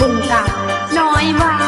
บึงกาน้อยว่า